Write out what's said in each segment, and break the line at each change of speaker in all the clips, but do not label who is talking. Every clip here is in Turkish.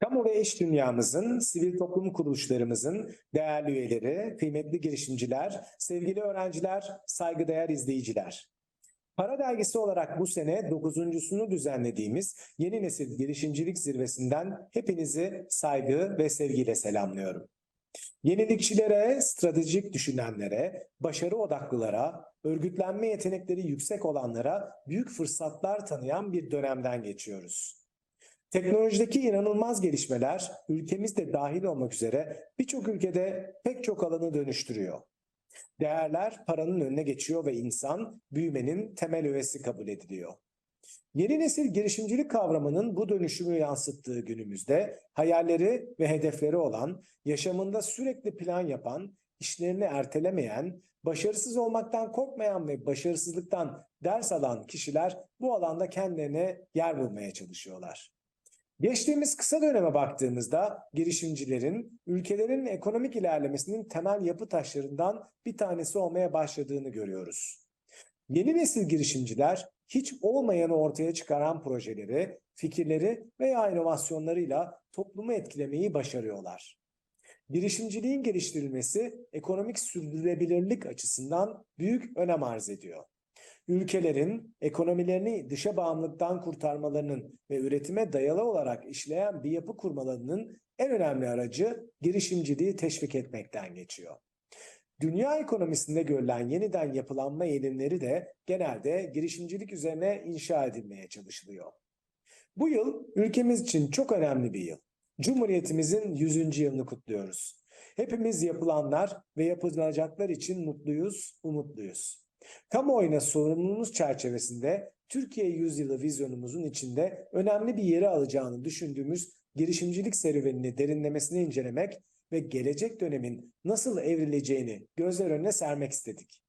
Kamu ve iş dünyamızın, sivil toplum kuruluşlarımızın değerli üyeleri, kıymetli girişimciler, sevgili öğrenciler, saygıdeğer izleyiciler. Para Dergisi olarak bu sene dokuzuncusunu düzenlediğimiz Yeni Nesil Girişimcilik Zirvesi'nden hepinizi saygı ve sevgiyle selamlıyorum. Yenilikçilere, stratejik düşünenlere, başarı odaklılara, örgütlenme yetenekleri yüksek olanlara büyük fırsatlar tanıyan bir dönemden geçiyoruz. Teknolojideki inanılmaz gelişmeler ülkemizde dahil olmak üzere birçok ülkede pek çok alanı dönüştürüyor. Değerler paranın önüne geçiyor ve insan büyümenin temel öğesi kabul ediliyor. Yeni nesil girişimcilik kavramının bu dönüşümü yansıttığı günümüzde hayalleri ve hedefleri olan, yaşamında sürekli plan yapan, işlerini ertelemeyen, başarısız olmaktan korkmayan ve başarısızlıktan ders alan kişiler bu alanda kendilerine yer bulmaya çalışıyorlar. Geçtiğimiz kısa döneme baktığımızda girişimcilerin ülkelerin ekonomik ilerlemesinin temel yapı taşlarından bir tanesi olmaya başladığını görüyoruz. Yeni nesil girişimciler hiç olmayanı ortaya çıkaran projeleri, fikirleri veya inovasyonlarıyla toplumu etkilemeyi başarıyorlar. Girişimciliğin geliştirilmesi ekonomik sürdürülebilirlik açısından büyük önem arz ediyor ülkelerin ekonomilerini dışa bağımlılıktan kurtarmalarının ve üretime dayalı olarak işleyen bir yapı kurmalarının en önemli aracı girişimciliği teşvik etmekten geçiyor. Dünya ekonomisinde görülen yeniden yapılanma eğilimleri de genelde girişimcilik üzerine inşa edilmeye çalışılıyor. Bu yıl ülkemiz için çok önemli bir yıl. Cumhuriyetimizin 100. yılını kutluyoruz. Hepimiz yapılanlar ve yapılacaklar için mutluyuz, umutluyuz. Kamuoyuna sorumluluğumuz çerçevesinde Türkiye Yüzyılı vizyonumuzun içinde önemli bir yeri alacağını düşündüğümüz girişimcilik serüvenini derinlemesine incelemek ve gelecek dönemin nasıl evrileceğini gözler önüne sermek istedik.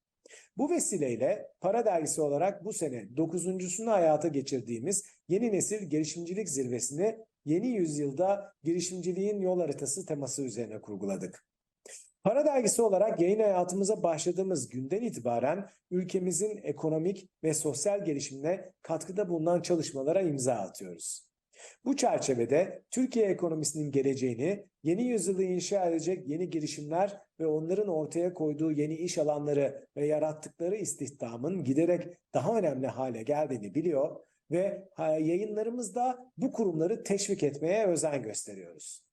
Bu vesileyle Para Dergisi olarak bu sene dokuzuncusunu hayata geçirdiğimiz Yeni Nesil Girişimcilik Zirvesini yeni yüzyılda girişimciliğin yol haritası teması üzerine kurguladık. Para dergisi olarak yayın hayatımıza başladığımız günden itibaren ülkemizin ekonomik ve sosyal gelişimine katkıda bulunan çalışmalara imza atıyoruz. Bu çerçevede Türkiye ekonomisinin geleceğini, yeni yüzyılı inşa edecek yeni girişimler ve onların ortaya koyduğu yeni iş alanları ve yarattıkları istihdamın giderek daha önemli hale geldiğini biliyor ve yayınlarımızda bu kurumları teşvik etmeye özen gösteriyoruz.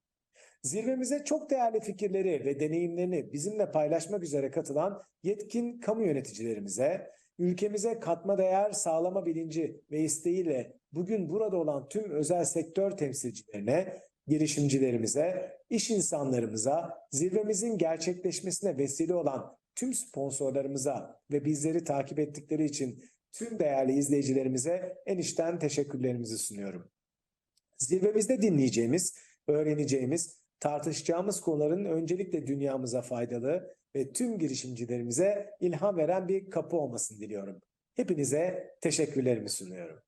Zirvemize çok değerli fikirleri ve deneyimlerini bizimle paylaşmak üzere katılan yetkin kamu yöneticilerimize, ülkemize katma değer sağlama bilinci ve isteğiyle bugün burada olan tüm özel sektör temsilcilerine, girişimcilerimize, iş insanlarımıza, zirvemizin gerçekleşmesine vesile olan tüm sponsorlarımıza ve bizleri takip ettikleri için tüm değerli izleyicilerimize en içten teşekkürlerimizi sunuyorum. Zirvemizde dinleyeceğimiz, öğreneceğimiz tartışacağımız konuların öncelikle dünyamıza faydalı ve tüm girişimcilerimize ilham veren bir kapı olmasını diliyorum. Hepinize teşekkürlerimi sunuyorum.